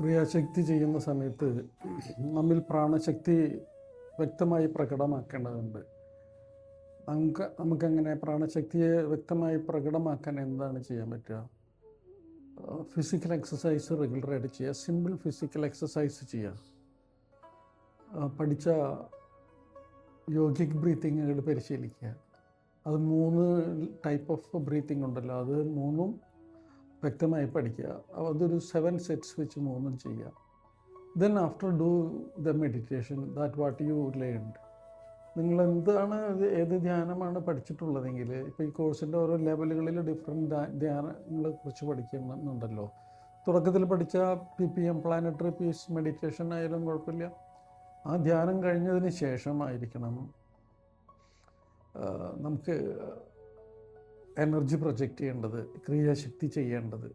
ക്രിയാശക്തി ചെയ്യുന്ന സമയത്ത് നമ്മിൽ പ്രാണശക്തി വ്യക്തമായി പ്രകടമാക്കേണ്ടതുണ്ട്. നമുക്ക് നമുക്കങ്ങനെ പ്രാണശക്തിയെ വ്യക്തമായി പ്രകടമാക്കാൻ എന്താണ് ചെയ്യാൻ പറ്റുക? ഫിസിക്കൽ എക്സസൈസ് റെഗുലറായിട്ട് ചെയ്യുക. സിമ്പിൾ ഫിസിക്കൽ എക്സസൈസ് ചെയ്യുക. പഠിച്ച യോഗിക് ബ്രീത്തിങ്ങുകൾ പരിശീലിക്കുക. അത് മൂന്ന് ടൈപ്പ് ഓഫ് ബ്രീത്തിങ് ഉണ്ടല്ലോ അത് മൂന്നും വ്യക്തമായി പഠിക്കുക. അതൊരു സെവൻ സെറ്റ്സ് വെച്ച് മൂന്നും ചെയ്യുക. Then after do the meditation that what you learned നിങ്ങൾ എന്താണ് ഏത് ധ്യാനമാണ് പഠിച്ചിട്ടുള്ളതെങ്കിൽ ഇപ്പോൾ ഈ കോഴ്സിന്റെ ഓരോ ലെവലുകളിൽ ഡിഫറെന്റ് ധ്യാനങ്ങളെ കുറിച്ച് പഠിക്കുന്നുണ്ടല്ലോ തുടക്കത്തിൽ പഠിച്ച P P M planetary peace meditation ആയാലും കുഴപ്പമില്ല. ആ ധ്യാനം കഴിഞ്ഞതിന് ശേഷമായിരിക്കണം. നമുക്ക് എനർജി പ്രൊജക്റ്റ് ചെയ്യേണ്ടത് ക്രിയാശക്തി ചെയ്യേണ്ടത്.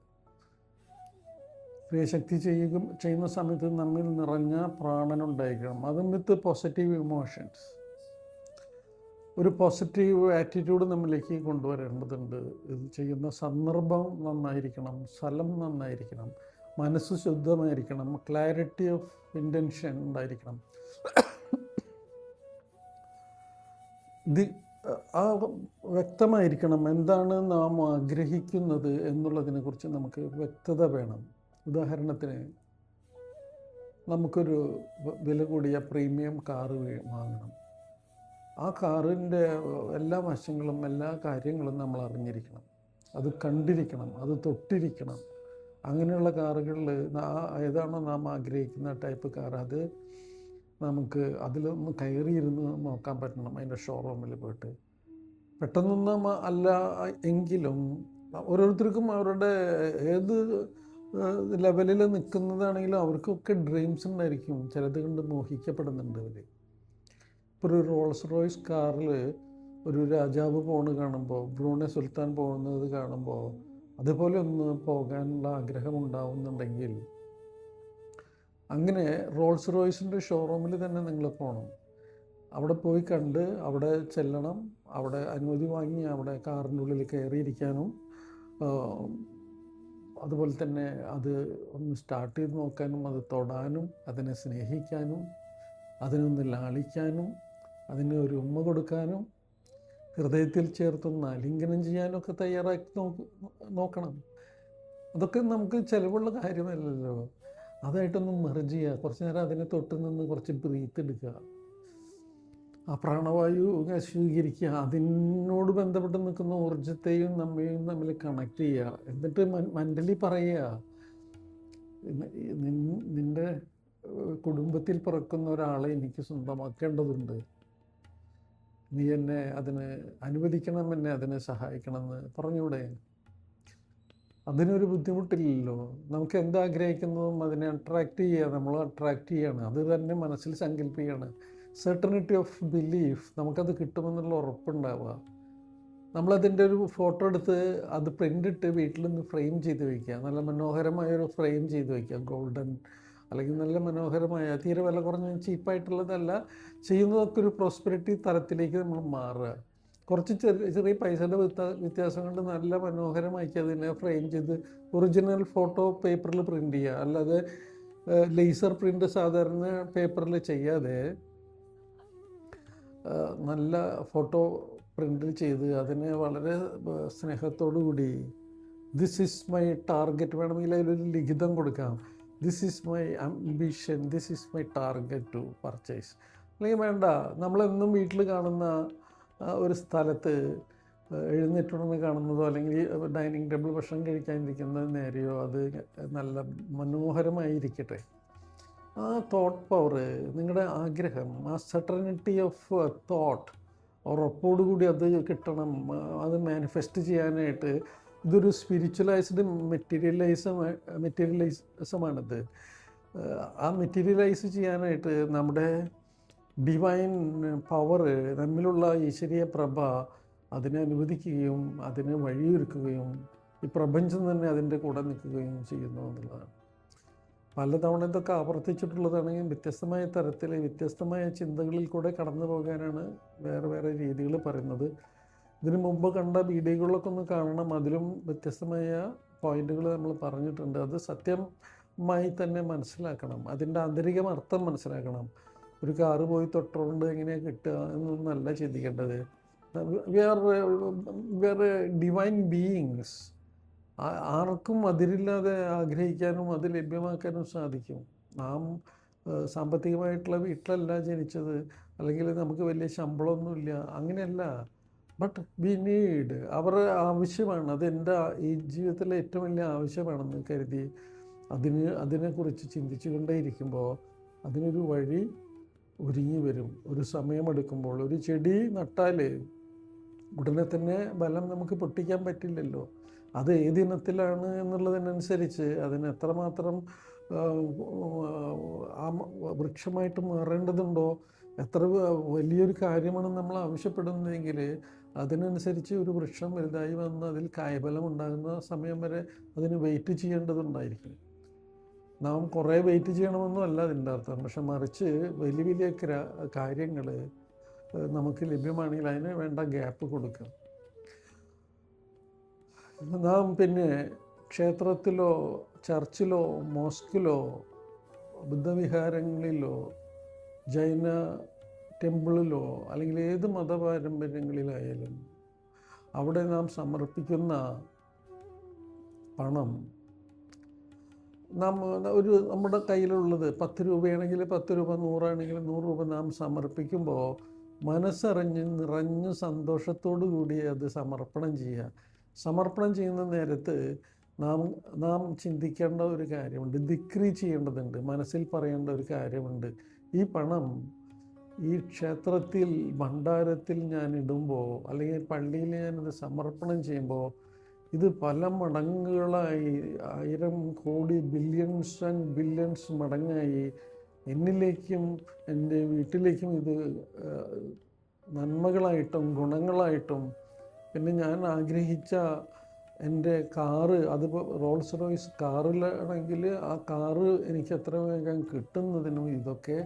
ക്രിയാശക്തി ചെയ്യുക ചെയ്യുന്ന സമയത്ത് നമ്മിൽ നിറഞ്ഞ പ്രാണനുണ്ടായിരിക്കണം. അതും വിത്ത് പോസിറ്റീവ് ഇമോഷൻസ് ഒരു പോസിറ്റീവ് ആറ്റിറ്റ്യൂഡ് നമ്മളിലേക്ക് കൊണ്ടുവരേണ്ടതുണ്ട്. ഇത് ചെയ്യുന്ന സന്ദർഭം നന്നായിരിക്കണം സ്ഥലം നന്നായിരിക്കണം മനസ്സ് ശുദ്ധമായിരിക്കണം ക്ലാരിറ്റി ഓഫ് ഇന്റൻഷൻ ഉണ്ടായിരിക്കണം. ഇത് ആ വ്യക്തമായിരിക്കണം എന്താണ് നാം ആഗ്രഹിക്കുന്നത് എന്നുള്ളതിനെക്കുറിച്ച് നമുക്ക് വ്യക്തത വേണം. ഉദാഹരണത്തിന് നമുക്കൊരു വില കൂടിയ പ്രീമിയം കാറ് വാങ്ങണം. ആ കാറിന്റെ എല്ലാ വശങ്ങളും എല്ലാ കാര്യങ്ങളും നമ്മൾ അറിഞ്ഞിരിക്കണം. അത് കണ്ടിരിക്കണം അത് തൊട്ടിരിക്കണം. അങ്ങനെയുള്ള കാറുകളിൽ ഏതാണോ നാം ആഗ്രഹിക്കുന്ന ടൈപ്പ് കാർ അത് നമുക്ക് അതിലൊന്ന് കയറിയിരുന്ന് നോക്കാൻ പറ്റണം അതിന്റെ ഷോറൂമിൽ പോയിട്ട്. പെട്ടെന്നൊന്നും അല്ല എങ്കിലും ഓരോരുത്തർക്കും അവരുടെ ഏത് ലെവലിൽ നിൽക്കുന്നതാണെങ്കിലും അവർക്കൊക്കെ ഡ്രീംസ് ഉണ്ടായിരിക്കും. ചിലത് കണ്ട് മോഹിക്കപ്പെടുന്നുണ്ട് അവർ ഇപ്പോൾ ഒരു റോൾസ് റോയ്സ് കാറിൽ ഒരു രാജാവ് പോണ് കാണുമ്പോൾ ബ്രൂണെ സുൽത്താൻ പോകുന്നത് കാണുമ്പോൾ അതുപോലെ ഒന്ന് പോകാനുള്ള ആഗ്രഹം ഉണ്ടാവുന്നുണ്ടെങ്കിൽ അങ്ങനെ റോൾസ് റോയ്സിന്റെ ഷോറൂമിൽ തന്നെ നിങ്ങൾ പോകണം. അവിടെ പോയി കണ്ട് അവിടെ ചെല്ലണം. അവിടെ അനുമതി വാങ്ങി അവിടെ കാറിന്റെ ഉള്ളിൽ കയറിയിരിക്കാനും അതുപോലെ തന്നെ അത് ഒന്ന് സ്റ്റാർട്ട് ചെയ്ത് നോക്കാനും അത് തൊടാനും അതിനെ സ്നേഹിക്കാനും അതിനൊന്ന് ലാളിക്കാനും അതിന് ഒരു ഉമ്മ കൊടുക്കാനും ഹൃദയത്തിൽ ചേർത്തൊന്ന് ആലിംഗനം ചെയ്യാനൊക്കെ തയ്യാറാക്കി നോക്ക് നോക്കണം. അതൊക്കെ നമുക്ക് ചിലവുള്ള കാര്യമല്ലല്ലോ. അതായിട്ടൊന്ന് മെർജ് ചെയ്യുക. കുറച്ച് നേരം അതിനെ തൊട്ട് നിന്ന് കുറച്ച് ബ്രീത്ത് എടുക്കുക. ആ പ്രാണവായു സ്വീകരിക്കുക അതിനോട് ബന്ധപ്പെട്ട് നിൽക്കുന്ന ഊർജത്തെയും നമ്മയും തമ്മിൽ കണക്ട് ചെയ്യുക. എന്നിട്ട് മെന്റലി പറയുക. നിന്റെ കുടുംബത്തിൽ പിറക്കുന്ന ഒരാളെ എനിക്ക് സ്വന്തമാക്കേണ്ടതുണ്ട്. നീ എന്നെ അതിന് അനുവദിക്കണം എന്നെ അതിനെ സഹായിക്കണമെന്ന് പറഞ്ഞൂടെ? അതിനൊരു ബുദ്ധിമുട്ടില്ലല്ലോ. നമുക്ക് എന്താഗ്രഹിക്കുന്നതും അതിനെ അട്രാക്റ്റ് ചെയ്യുക നമ്മൾ അട്രാക്റ്റ് ചെയ്യുകയാണ് അത് തന്നെ മനസ്സിൽ സങ്കല്പിക്കുകയാണ് സെർട്ടണിറ്റി ഓഫ് ബിലീഫ് നമുക്കത് കിട്ടുമെന്നുള്ള ഉറപ്പുണ്ടാവുക. നമ്മളതിന്റെ ഒരു ഫോട്ടോ എടുത്ത് അത് പ്രിന്റ് ഇട്ട് വീട്ടിൽ നിന്ന് ഫ്രെയിം ചെയ്ത് വയ്ക്കുക നല്ല മനോഹരമായൊരു ഫ്രെയിം ചെയ്ത് വയ്ക്കുക ഗോൾഡൻ അല്ലെങ്കിൽ നല്ല മനോഹരമായ തീരെ വില കുറഞ്ഞ ചീപ്പായിട്ടുള്ളതല്ല ചെയ്യുന്നതൊക്കെ ഒരു പ്രോസ്പെരിറ്റി തലത്തിലേക്ക് നമ്മൾ മാറുക. കുറച്ച് ചെറിയ ചെറിയ പൈസയുടെ വ്യത്യാ- വ്യത്യാസം കൊണ്ട് നല്ല മനോഹരമാക്കി അതിനെ ഫ്രെയിം ചെയ്ത് ഒറിജിനൽ ഫോട്ടോ പേപ്പറിൽ പ്രിന്റ് ചെയ്യുക അല്ലാതെ ലേസർ പ്രിന്റ് സാധാരണ പേപ്പറിൽ ചെയ്യാതെ നല്ല ഫോട്ടോ പ്രിന്റ് ചെയ്ത് അതിനെ വളരെ സ്നേഹത്തോടുകൂടി സ്നേഹത്തോടു കൂടി ദിസ് ഈസ് മൈ ടാർഗറ്റ് വേണമെങ്കിൽ അതിലൊരു ലിഖിതം കൊടുക്കാം. This is my ambition this is my target to purchase അല്ലെങ്കിൽ വേണ്ട നമ്മളെന്നും വീട്ടിൽ കാണുന്ന ഒരു സ്ഥലത്ത് എഴുന്നേറ്റുണർന്ന് കാണുന്നതോ അല്ലെങ്കിൽ ഡൈനിങ് ടേബിൾ ഭക്ഷണം കഴിക്കാനിരിക്കുന്നത് നേരെയോ അത് നല്ല മനോഹരമായിരിക്കട്ടെ. ആ തോട്ട് പവർ നിങ്ങളുടെ ആഗ്രഹം ആ സെട്ടർണിറ്റി ഓഫ് തോട്ട് ഉറപ്പോടുകൂടി അത് കിട്ടണം അത് മാനിഫെസ്റ്റ് ചെയ്യാനായിട്ട് ഇതൊരു സ്പിരിച്വലൈസ്ഡ് മെറ്റീരിയലൈസം മെറ്റീരിയലൈസമാണിത് ആ മെറ്റീരിയലൈസ് ചെയ്യാനായിട്ട് നമ്മുടെ ഡിവൈൻ പവർ നമ്മിലുള്ള ഈശ്വരീയ പ്രഭ അതിനെ അനുവദിക്കുകയും അതിനെ വഴിയൊരുക്കുകയും ഈ പ്രപഞ്ചം തന്നെ അതിന്റെ കൂടെ നിൽക്കുകയും ചെയ്യുന്നു എന്നുള്ളതാണ്. പലതവണ ഇതൊക്കെ ആവർത്തിച്ചിട്ടുള്ളതാണെങ്കിൽ വ്യത്യസ്തമായ തരത്തിൽ വ്യത്യസ്തമായ ചിന്തകളിൽ കൂടെ കടന്നു പോകാനാണ് വേറെ വേറെ രീതികൾ പറയുന്നത്. ഇതിനു മുമ്പ് കണ്ട വീഡിയോകളൊക്കെ ഒന്ന് കാണണം. അതിലും വ്യത്യസ്തമായ പോയിന്റുകൾ നമ്മൾ പറഞ്ഞിട്ടുണ്ട്. അത് സത്യമായി തന്നെ മനസ്സിലാക്കണം. അതിന്റെ ആന്തരികം അർത്ഥം മനസ്സിലാക്കണം. ഒരു കാറ് പോയി തൊട്ടുകൊണ്ട് എങ്ങനെയാണ് കിട്ടുക എന്നൊന്നല്ല ചിന്തിക്കേണ്ടത്. We are divine beings. ആർക്കും അതിരില്ലാതെ ആഗ്രഹിക്കാനും അത് ലഭ്യമാക്കാനും സാധിക്കും. നാം സാമ്പത്തികമായിട്ടുള്ള വീട്ടിലല്ല ജനിച്ചത്. അല്ലെങ്കിൽ നമുക്ക് വലിയ ശമ്പളമൊന്നുമില്ല. അങ്ങനെയല്ല. ബട്ട് വി നീഡ് അവർ ആവശ്യമാണ്. അതെന്റെ ഈ ജീവിതത്തിലെ ഏറ്റവും വലിയ ആവശ്യമാണെന്ന് കരുതി. അതിന് അതിനെക്കുറിച്ച് ചിന്തിച്ചു കൊണ്ടേയിരിക്കുമ്പോൾ അതിനൊരു വഴി ഒരുങ്ങി വരും. ഒരു സമയമെടുക്കുമ്പോൾ ഒരു ചെടി നട്ടാൽ ഉടനെ തന്നെ ബലം നമുക്ക് പൊട്ടിക്കാൻ പറ്റില്ലല്ലോ. അത് ഏത് ഇനത്തിലാണ് എന്നുള്ളതിനനുസരിച്ച് അതിന് എത്രമാത്രം ആ, വൃക്ഷമായിട്ട് മാറേണ്ടതുണ്ടോ? എത്ര വലിയൊരു കാര്യമാണ് നമ്മൾ ആവശ്യപ്പെടുന്നതെങ്കിൽ അതിനനുസരിച്ച് ഒരു വൃക്ഷം വലുതായി വന്ന് അതിൽ കായബലം ഉണ്ടാകുന്ന സമയം വരെ അതിന് വെയിറ്റ് ചെയ്യേണ്ടതുണ്ടായിരിക്കും. നാം കുറേ വെയിറ്റ് ചെയ്യണമെന്നും അല്ല അതിന്റെ അർത്ഥം. പക്ഷെ മറിച്ച് വലിയ വലിയ കാര്യങ്ങൾ നമുക്ക് ലഭ്യമാണെങ്കിൽ അതിന് വേണ്ട ഗ്യാപ്പ് കൊടുക്കുക നാം പിന്നെ ക്ഷേത്രത്തിലോ ചർച്ചിലോ മോസ്കിലോ ബുദ്ധവിഹാരങ്ങളിലോ ജൈന ടെമ്പിളിലോ അല്ലെങ്കിൽ ഏത് മതപാരമ്പര്യങ്ങളിലായാലും അവിടെ നാം സമർപ്പിക്കുന്ന പണം ഒരു നമ്മുടെ കയ്യിലുള്ളത് പത്ത് രൂപയാണെങ്കിൽ പത്ത് രൂപ നൂറാണെങ്കിൽ നൂറ് രൂപ നാം സമർപ്പിക്കുമ്പോൾ മനസ്സറിഞ്ഞ് നിറഞ്ഞ് സന്തോഷത്തോടു കൂടി അത് സമർപ്പണം ചെയ്യുക. സമർപ്പണം ചെയ്യുന്ന നേരത്ത് നാം നാം ചിന്തിക്കേണ്ട ഒരു കാര്യമുണ്ട് ദിക്രി ചെയ്യേണ്ടതുണ്ട് മനസ്സിൽ പറയേണ്ട ഒരു കാര്യമുണ്ട്. ഈ പണം ഈ ക്ഷേത്രത്തിൽ ഭണ്ഡാരത്തിൽ ഞാൻ ഇടുമ്പോൾ അല്ലെങ്കിൽ പള്ളിയിൽ ഞാനത് സമർപ്പണം ചെയ്യുമ്പോൾ ഇത് പല മടങ്ങുകളായി. ആയിരം കോടി ബില്യൺസ് ആൻഡ് ബില്യൺസ് മടങ്ങായി. എന്നിലേക്കും എന്റെ വീട്ടിലേക്കും ഇത് നന്മകളായിട്ടും ഗുണങ്ങളായിട്ടും. പിന്നെ ഞാൻ ആഗ്രഹിച്ച എന്റെ കാറ് അതിപ്പോൾ റോൾസ് റോയ്സ് കാറിലാണെങ്കിൽ ആ കാറ് എനിക്ക് എത്ര വേഗം കിട്ടുന്നതിനും ഇതൊക്കെ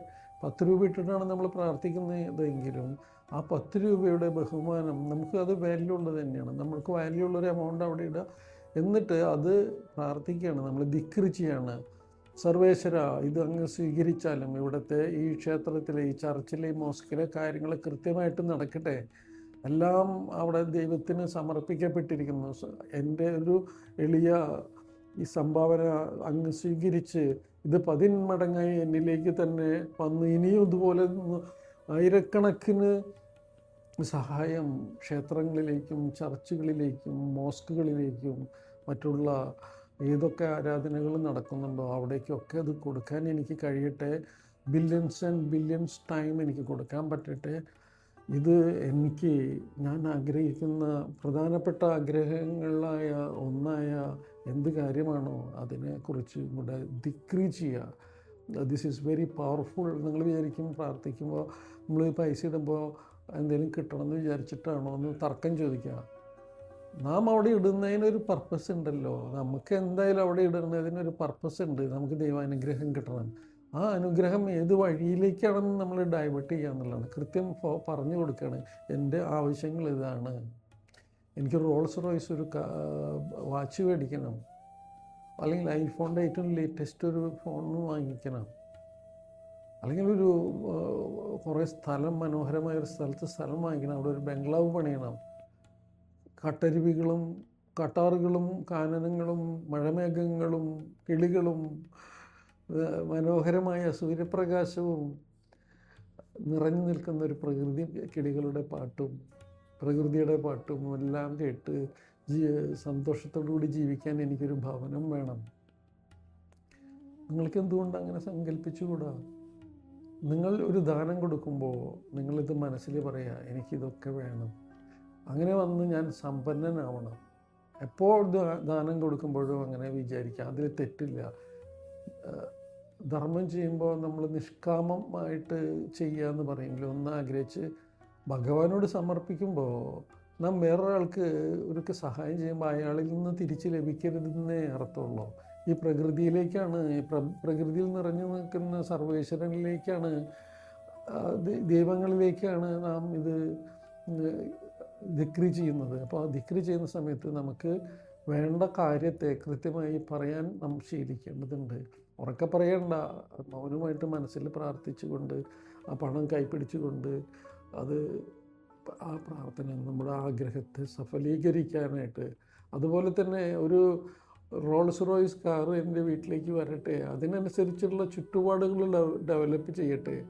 പത്ത് രൂപ ഇട്ടിട്ടാണ് നമ്മൾ പ്രാർത്ഥിക്കുന്നതെങ്കിലും ആ പത്ത് രൂപയുടെ ബഹുമാനം നമുക്ക് അത് വാല്യൂ ഉള്ളത് തന്നെയാണ്. നമ്മൾക്ക് വാല്യൂ ഉള്ളൊരു എമൗണ്ട് അവിടെ ഇടുക എന്നിട്ട് അത് പ്രാർത്ഥിക്കുകയാണ്. നമ്മൾ ധിക്രിക്കുകയാണ് സർവേശ്വര ഇത് അങ്ങ് സ്വീകരിച്ചാലും ഇവിടുത്തെ ഈ ക്ഷേത്രത്തിലെ ഈ ചർച്ചിലെ ഈ മോസ്കിലെ കാര്യങ്ങൾ കൃത്യമായിട്ട് നടക്കട്ടെ. എല്ലാം അവിടെ ദൈവത്തിന് സമർപ്പിക്കപ്പെട്ടിരിക്കുന്നു. എന്റെ ഒരു എളിയ ഈ സംഭാവന അങ്ങ് സ്വീകരിച്ച് ഇത് പതിന്മടങ്ങായി എന്നിലേക്ക് തന്നെ വന്ന് ഇനിയും ഇതുപോലെ ആയിരക്കണക്കിന് സഹായം ക്ഷേത്രങ്ങളിലേക്കും ചർച്ചുകളിലേക്കും മോസ്കുകളിലേക്കും മറ്റുള്ള ഏതൊക്കെ ആരാധനകൾ നടക്കുന്നുണ്ടോ അവിടേക്കൊക്കെ അത് കൊടുക്കാൻ എനിക്ക് കഴിയട്ടെ. ബില്യൺസ് ആൻഡ് ബില്യൺസ് ടൈം എനിക്ക് കൊടുക്കാൻ പറ്റട്ടെ. ഇത് എനിക്ക് ഞാൻ ആഗ്രഹിക്കുന്ന പ്രധാനപ്പെട്ട ആഗ്രഹങ്ങളായ ഒന്നായ എന്ത് കാര്യമാണോ അതിനെക്കുറിച്ച് കൂടെ ഡിക്രി ചെയ്യുക. ദിസ് ഈസ് വെരി പവർഫുൾ നിങ്ങൾ വിചാരിക്കും പ്രാർത്ഥിക്കുമ്പോൾ നമ്മൾ പൈസ ഇടുമ്പോൾ എന്തെങ്കിലും കിട്ടണമെന്ന് വിചാരിച്ചിട്ടാണോ എന്ന് തർക്കം ചോദിക്കുക. നാം അവിടെ ഇടുന്നതിനൊരു പർപ്പസ് ഉണ്ടല്ലോ. നമുക്ക് എന്തായാലും അവിടെ ഇടുന്നതിനൊരു പർപ്പസ് ഉണ്ട്. നമുക്ക് ദൈവാനുഗ്രഹം കിട്ടണം. ആ അനുഗ്രഹം ഏത് വഴിയിലേക്കാണെന്ന് നമ്മൾ ഡൈവേർട്ട് ചെയ്യുക എന്നുള്ളതാണ്. കൃത്യം പറഞ്ഞു കൊടുക്കുകയാണ്. എന്റെ ആവശ്യങ്ങൾ ഇതാണ്. എനിക്ക് റോൾസ് റോയ്സ് ഒരു വാച്ച് മേടിക്കണം. അല്ലെങ്കിൽ ഐഫോണിന്റെ ഏറ്റവും ലേറ്റസ്റ്റ് ഒരു ഫോൺ വാങ്ങിക്കണം. അല്ലെങ്കിൽ ഒരു കുറേ സ്ഥലം മനോഹരമായ ഒരു സ്ഥലത്ത് സ്ഥലം വാങ്ങിക്കണം. അവിടെ ഒരു ബംഗ്ലാവ് പണിയണം. കട്ടരുവികളും കട്ടാറുകളും കാനനങ്ങളും മഴമേഘങ്ങളും കിളികളും മനോഹരമായ സൂര്യപ്രകാശവും നിറഞ്ഞു നിൽക്കുന്ന ഒരു പ്രകൃതി കിളികളുടെ പാട്ടും പ്രകൃതിയുടെ പാട്ടും എല്ലാം കേട്ട് ജീ സന്തോഷത്തോടുകൂടി ജീവിക്കാൻ എനിക്കൊരു ഭവനം വേണം. നിങ്ങൾക്ക് എന്തുകൊണ്ട് അങ്ങനെ സങ്കല്പിച്ചുകൂടാ? നിങ്ങൾ ഒരു ദാനം കൊടുക്കുമ്പോൾ നിങ്ങളിത് മനസ്സിൽ പറയുക എനിക്കിതൊക്കെ വേണം. അങ്ങനെ വന്ന് ഞാൻ സമ്പന്നനാവണം. എപ്പോൾ ദാനം കൊടുക്കുമ്പോഴും അങ്ങനെ വിചാരിക്കുക അതിൽ തെറ്റില്ല. ധർമ്മം ചെയ്യുമ്പോൾ നമ്മൾ നിഷ്കാമമായിട്ട് ചെയ്യുക എന്ന് പറയുമ്പോൾ ഒന്ന് ആഗ്രഹിച്ച് ഭഗവാനോട് സമർപ്പിക്കുമ്പോൾ നാം വേറൊരാൾക്ക് ഒരു സഹായം ചെയ്യുമ്പോൾ അയാളിൽ നിന്ന് തിരിച്ച് ലഭിക്കരുതെന്നേ അർത്ഥമുള്ളൂ. ഈ പ്രകൃതിയിലേക്കാണ് പ്രകൃതിയിൽ നിറഞ്ഞു നിൽക്കുന്ന സർവേശ്വരനിലേക്കാണ് ദൈവങ്ങളിലേക്കാണ് നാം ഇത് ദിക്രി ചെയ്യുന്നത്. അപ്പോൾ ആ ചെയ്യുന്ന സമയത്ത് നമുക്ക് വേണ്ട കാര്യത്തെ കൃത്യമായി പറയാൻ നാം ശീലിക്കേണ്ടതുണ്ട്. ഉറക്കെ പറയണ്ട മൗനമായിട്ട് മനസ്സിൽ പ്രാർത്ഥിച്ചുകൊണ്ട് ആ പണം കൈപ്പിടിച്ചുകൊണ്ട് അത് ആ പ്രാർത്ഥന നമ്മുടെ ആഗ്രഹത്തെ സഫലീകരിക്കാനായിട്ട് അതുപോലെ തന്നെ ഒരു റോൾസ് റോയ്സ് കാർ എന്റെ വീട്ടിലേക്ക് വരട്ടെ. അതിനനുസരിച്ചുള്ള ചുറ്റുപാടുകൾ ഡെവലപ്പ് ചെയ്യട്ടെ.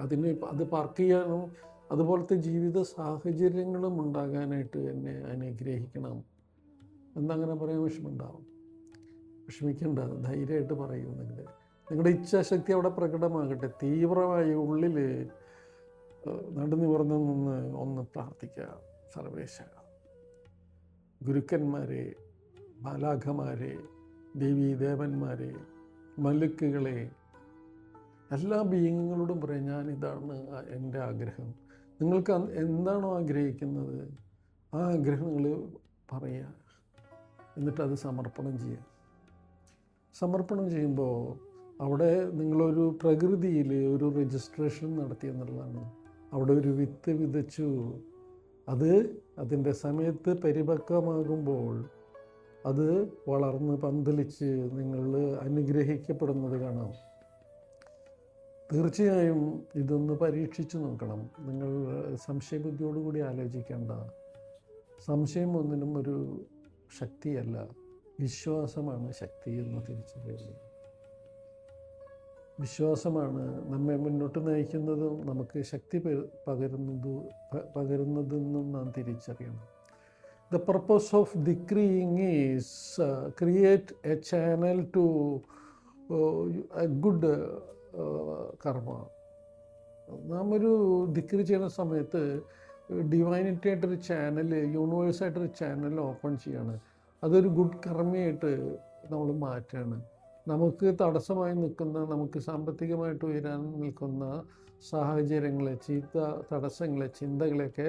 അതിന് അത് പാർക്ക് ചെയ്യാനും അതുപോലത്തെ ജീവിത സാഹചര്യങ്ങളും ഉണ്ടാകാനായിട്ട് എന്നെ അനുഗ്രഹിക്കണം. എന്നങ്ങനെ പറയാൻ വിഷമമുണ്ടാവും. വിഷമിക്കേണ്ട ധൈര്യമായിട്ട് നിങ്ങൾ. നിങ്ങളുടെ ഇച്ഛാശക്തി അവിടെ പ്രകടമാകട്ടെ. തീവ്രമായി ഉള്ളിൽ നടുനിവർന്ന് നിന്ന് ഒന്ന് പ്രാർത്ഥിക്കുക സർവേശ. ഗുരുക്കന്മാരെ ബാലാഖമാരെ ദേവീ ദേവന്മാരെ മലുക്കുകളെ എല്ലാ ബീയിങ്ങുകളോടും പറയാം ഞാൻ ഇതാണ് എന്റെ ആഗ്രഹം. നിങ്ങൾക്ക് എന്താണോ ആഗ്രഹിക്കുന്നത് ആ ആഗ്രഹങ്ങൾ പറയുക. എന്നിട്ട് അത് സമർപ്പണം ചെയ്യുക. സമർപ്പണം ചെയ്യുമ്പോൾ അവിടെ നിങ്ങളൊരു പ്രകൃതിയിൽ ഒരു രജിസ്ട്രേഷൻ നടത്തി എന്നുള്ളതാണ്. അവിടെ ഒരു വിത്ത് വിതച്ചു. അത് അതിന്റെ സമയത്ത് പരിപക്വമാകുമ്പോൾ അത് വളർന്ന് പന്തലിച്ച് നിങ്ങൾ അനുഗ്രഹിക്കപ്പെടുന്നത് കാണാം. തീർച്ചയായും ഇതൊന്ന് പരീക്ഷിച്ചു നോക്കണം. നിങ്ങൾ സംശയബുദ്ധിയോടുകൂടി ആലോചിക്കേണ്ട. സംശയം ഒന്നിനും ഒരു ശക്തിയല്ല. വിശ്വാസമാണ് ശക്തി എന്ന് തിരിച്ചറിയുന്നത് വിശ്വാസമാണ് നമ്മെ മുന്നോട്ട് നയിക്കുന്നതും നമുക്ക് ശക്തി പകരുന്നതും പകരുന്നതെന്നും നാം തിരിച്ചറിയണം. The is uh, create a channel to uh, a good uh, karma. നാം ഒരു ദിക്രി ചെയ്യുന്ന സമയത്ത് ഡിവൈനിറ്റി ആയിട്ടൊരു ചാനൽ യൂണിവേഴ്സായിട്ടൊരു ചാനൽ ഓപ്പൺ ചെയ്യാണ് അതൊരു ഗുഡ് കർമ്മയായിട്ട് നമ്മൾ മാറ്റുകയാണ് നമുക്ക് തടസ്സമായി നിൽക്കുന്ന നമുക്ക് സാമ്പത്തികമായിട്ട് ഉയരാൻ നിൽക്കുന്ന സാഹചര്യങ്ങളെ ചീത്ത തടസ്സങ്ങളെ ചിന്തകളെയൊക്കെ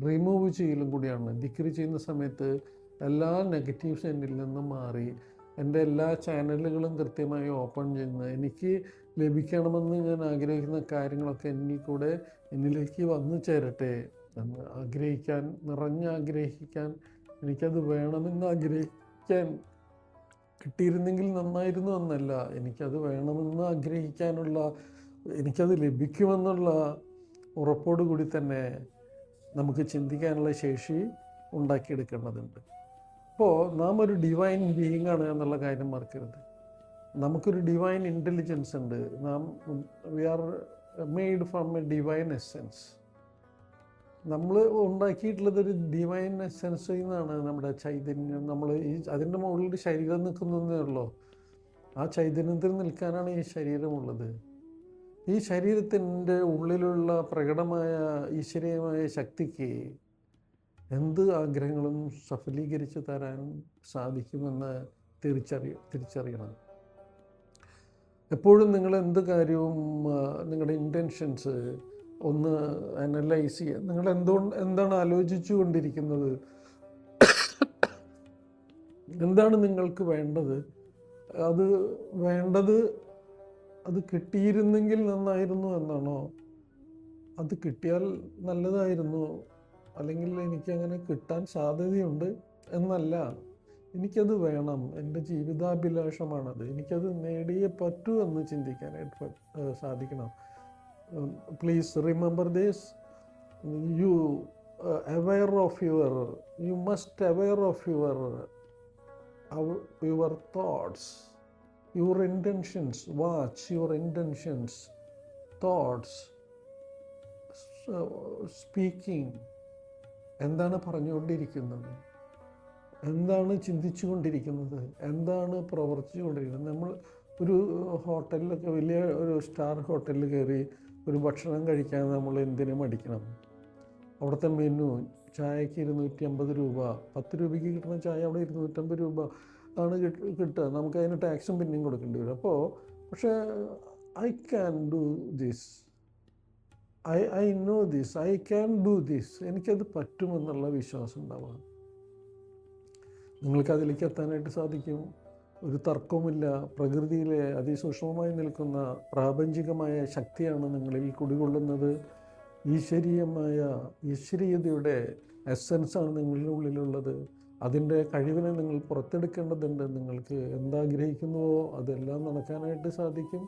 റിമൂവ് ചെയ്യലും കൂടിയാണ്. ദിക്രി ചെയ്യുന്ന സമയത്ത് എല്ലാ നെഗറ്റീവ്സ് എന്നിൽ നിന്നും മാറി എന്റെ എല്ലാ ചാനലുകളും കൃത്യമായി ഓപ്പൺ ചെയ്യുന്ന എനിക്ക് ലഭിക്കണമെന്ന് ഞാൻ ആഗ്രഹിക്കുന്ന കാര്യങ്ങളൊക്കെ എന്നിൽ കൂടെ എന്നിലേക്ക് വന്നു ചേരട്ടെ. എന്ന് ആഗ്രഹിക്കാൻ നിറഞ്ഞാഗ്രഹിക്കാൻ എനിക്കത് വേണമെന്ന് ആഗ്രഹിക്കാൻ കിട്ടിയിരുന്നെങ്കിൽ നന്നായിരുന്നു എന്നല്ല. എനിക്കത് വേണമെന്ന് ആഗ്രഹിക്കാനുള്ള എനിക്കത് ലഭിക്കുമെന്നുള്ള ഉറപ്പോടു കൂടി തന്നെ നമുക്ക് ചിന്തിക്കാനുള്ള ശേഷി ഉണ്ടാക്കിയെടുക്കേണ്ടതുണ്ട്. അപ്പോൾ നാം ഒരു ഡിവൈൻ ബീയിങ് ആണ് എന്നുള്ള കാര്യം മറക്കരുത്. നമുക്കൊരു ഡിവൈൻ ഇന്റലിജൻസ് ഉണ്ട്. നാം we are made from a divine essence നമ്മൾ ഉണ്ടാക്കിയിട്ടുള്ളത് ഒരു ഡിവൈൻ എസെൻസിൽ നിന്നാണ് നമ്മുടെ ചൈതന്യം. നമ്മൾ ഈ അതിന്റെ മുകളിൽ ശരീരം നിൽക്കുന്നതേ ഉള്ളൂ. ആ ചൈതന്യത്തിൽ നിൽക്കാനാണ് ഈ ശരീരമുള്ളത്. ഈ ശരീരത്തിന്റെ ഉള്ളിലുള്ള പ്രകടമായ ഈശ്വരീയമായ ശക്തിക്ക് എന്ത് ആഗ്രഹങ്ങളും സഫലീകരിച്ച് തരാൻ സാധിക്കുമെന്ന് തിരിച്ചറിയ തിരിച്ചറിയണം. എപ്പോഴും നിങ്ങൾ എന്ത് കാര്യവും നിങ്ങളുടെ ഇന്റൻഷൻസ് ഒന്ന് അനലൈസ് ചെയ്യുക. നിങ്ങൾ എന്തുകൊണ്ട് എന്താണ് ആലോചിച്ചു കൊണ്ടിരിക്കുന്നത്? എന്താണ് നിങ്ങൾക്ക് വേണ്ടത്? അത് വേണ്ടത് അത് കിട്ടിയിരുന്നെങ്കിൽ നന്നായിരുന്നു എന്നാണോ? അത് കിട്ടിയാൽ നല്ലതായിരുന്നു. അല്ലെങ്കിൽ എനിക്ക് അങ്ങനെ കിട്ടാൻ സാധ്യതയുണ്ട് എന്നല്ല. എനിക്കത് വേണം. എന്റെ ജീവിതാഭിലാഷമാണത്. എനിക്കത് നേടിയേ പറ്റൂ എന്ന് ചിന്തിക്കാനായിട്ട് സാധിക്കണം. Please remember this you aware of your you must aware of your your thoughts your intentions watch your intentions thoughts speaking എന്താണ് പറഞ്ഞുകൊണ്ടിരിക്കുന്നത്? എന്താണ് ചിന്തിച്ചു കൊണ്ടിരിക്കുന്നത് എന്താണ് പ്രവർത്തിച്ചു കൊണ്ടിരിക്കുന്നത് നമ്മൾ ഒരു ഹോട്ടലിലൊക്കെ വലിയ ഒരു സ്റ്റാർ ഹോട്ടലിൽ കയറി ഒരു ഭക്ഷണം കഴിക്കാൻ നമ്മൾ എന്തിനു മടിക്കണം? അവിടുത്തെ മെനു ചായക്ക് ഇരുന്നൂറ്റി അമ്പത് രൂപ. പത്ത് രൂപയ്ക്ക് കിട്ടുന്ന ചായ അവിടെ ഇരുന്നൂറ്റമ്പത് രൂപ. ആണ് കിട്ട- കിട്ടുക. നമുക്ക് അതിന് ടാക്സും പിന്നെയും കൊടുക്കേണ്ടി വരും. അപ്പോൾ പക്ഷേ I can do this I I know this I can do this എനിക്കത് പറ്റുമെന്നുള്ള വിശ്വാസം ഉണ്ടാവാം നിങ്ങൾക്ക് അതിലേക്ക് എത്താനായിട്ട് സാധിക്കും. ഒരു തർക്കവുമില്ല. പ്രകൃതിയിലെ അതിസൂക്ഷ്മമായി നിൽക്കുന്ന പ്രാപഞ്ചികമായ ശക്തിയാണ് നിങ്ങളിൽ കുടികൊള്ളുന്നത്. ഈശ്വരീയമായ ഈശ്വരീയതയുടെ എസൻസാണ് നിങ്ങളുടെ ഉള്ളിലുള്ളത്. അതിന്റെ കഴിവിനെ നിങ്ങൾ പുറത്തെടുക്കേണ്ടതുണ്ട്. നിങ്ങൾക്ക് എന്താഗ്രഹിക്കുന്നുവോ അതെല്ലാം നടക്കാനായിട്ട് സാധിക്കും.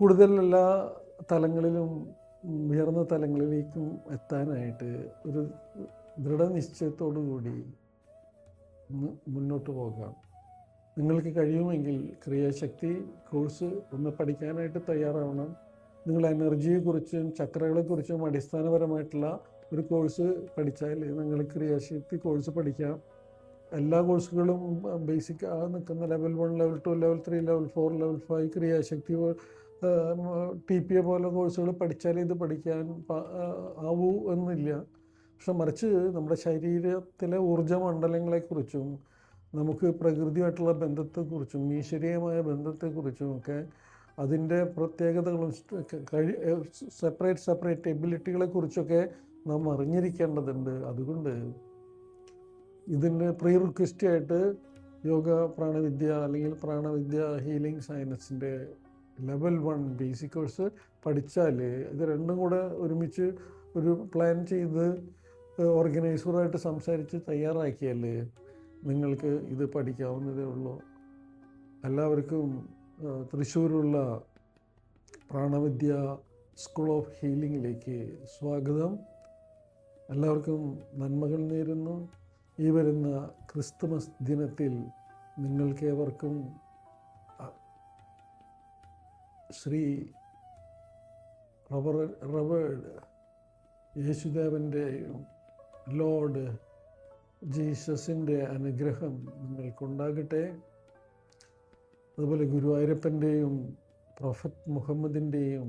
കൂടുതൽ എല്ലാ തലങ്ങളിലും ഉയർന്ന തലങ്ങളിലേക്കും എത്താനായിട്ട് ഒരു ദൃഢനിശ്ചയത്തോടു കൂടി മുന്നോട്ട് പോകാം. നിങ്ങൾക്ക് കഴിയുമെങ്കിൽ ക്രിയാശക്തി കോഴ്സ് ഒന്ന് പഠിക്കാനായിട്ട് തയ്യാറാവണം. നിങ്ങൾ എനർജിയെക്കുറിച്ചും ചക്രകളെക്കുറിച്ചും അടിസ്ഥാനപരമായിട്ടുള്ള ഒരു കോഴ്സ് പഠിച്ചാൽ നിങ്ങൾ ക്രിയാശക്തി കോഴ്സ് പഠിക്കാം. എല്ലാ കോഴ്സുകളും ബേസിക് ആ നിൽക്കുന്ന level one level two level three level four level five ക്രിയാശക്തി T P A പോലെ കോഴ്സുകൾ പഠിച്ചാലേ ഇത് പഠിക്കാൻ ആവൂ എന്നില്ല. പക്ഷെ മറിച്ച് നമ്മുടെ ശരീരത്തിലെ ഊർജ മണ്ഡലങ്ങളെക്കുറിച്ചും നമുക്ക് പ്രകൃതിയായിട്ടുള്ള ബന്ധത്തെക്കുറിച്ചും ഈശ്വരീയമായ ബന്ധത്തെക്കുറിച്ചും ഒക്കെ അതിന്റെ പ്രത്യേകതകളും സെപ്പറേറ്റ് സെപ്പറേറ്റ് എബിലിറ്റികളെക്കുറിച്ചൊക്കെ നാം അറിഞ്ഞിരിക്കേണ്ടതുണ്ട്. അതുകൊണ്ട് ഇതിന്റെ പ്രീ റിക്വസ്റ്റ് ആയിട്ട് യോഗ പ്രാണവിദ്യ അല്ലെങ്കിൽ പ്രാണവിദ്യ ഹീലിംഗ് സയൻസിന്റെ ലെവൽ വൺ ബേസിക് കോഴ്സ് പഠിച്ചാൽ ഇത് രണ്ടും കൂടെ ഒരുമിച്ച് ഒരു പ്ലാൻ ചെയ്ത് ഓർഗനൈസറുമായിട്ട് സംസാരിച്ച് തയ്യാറാക്കിയാൽ നിങ്ങൾക്ക് ഇത് പഠിക്കാവുന്നതേ ഉള്ളൂ. എല്ലാവർക്കും തൃശ്ശൂരുള്ള പ്രാണവിദ്യ സ്കൂൾ ഓഫ് ഹീലിംഗിലേക്ക് സ്വാഗതം. എല്ലാവർക്കും നന്മകൾ നേരുന്നു. ഈ വരുന്ന ക്രിസ്തുമസ് ദിനത്തിൽ നിങ്ങൾക്കേവർക്കും ശ്രീ റവർ റവേഡ് യേശുദേവന്റെയും ലോഡ് ജീസസിന്റെ അനുഗ്രഹം നിങ്ങൾക്കുണ്ടാകട്ടെ. അതുപോലെ ഗുരുവായൂരപ്പന്റെയും പ്രൊഫറ്റ് മുഹമ്മദിന്റെയും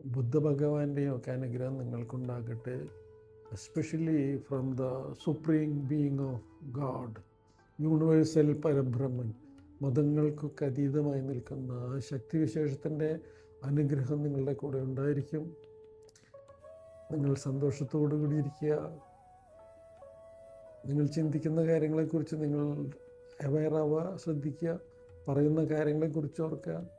ബുദ്ധഭഗവാന്റെയും ഒക്കെ അനുഗ്രഹം നിങ്ങൾക്കുണ്ടാകട്ടെ. Especially from the supreme being of god universal Parabrahman മതങ്ങൾക്കൊക്കെ അതീതമായി നിൽക്കുന്ന ആ ശക്തിവിശേഷത്തിന്റെ അനുഗ്രഹം നിങ്ങളുടെ കൂടെ ഉണ്ടായിരിക്കും. നിങ്ങൾ സന്തോഷത്തോടു കൂടിയിരിക്കുക നിങ്ങൾ ചിന്തിക്കുന്ന കാര്യങ്ങളെക്കുറിച്ച് നിങ്ങൾ അവയറാവുക ശ്രദ്ധിക്കുക പറയുന്ന കാര്യങ്ങളെക്കുറിച്ച് ഓർക്കുക.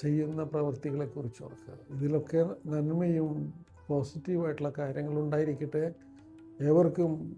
ചെയ്യുന്ന പ്രവൃത്തികളെക്കുറിച്ച് ഓർക്കുക. ഇതിലൊക്കെ നന്മയും പോസിറ്റീവായിട്ടുള്ള കാര്യങ്ങളുണ്ടായിരിക്കട്ടെ. ഏവർക്കും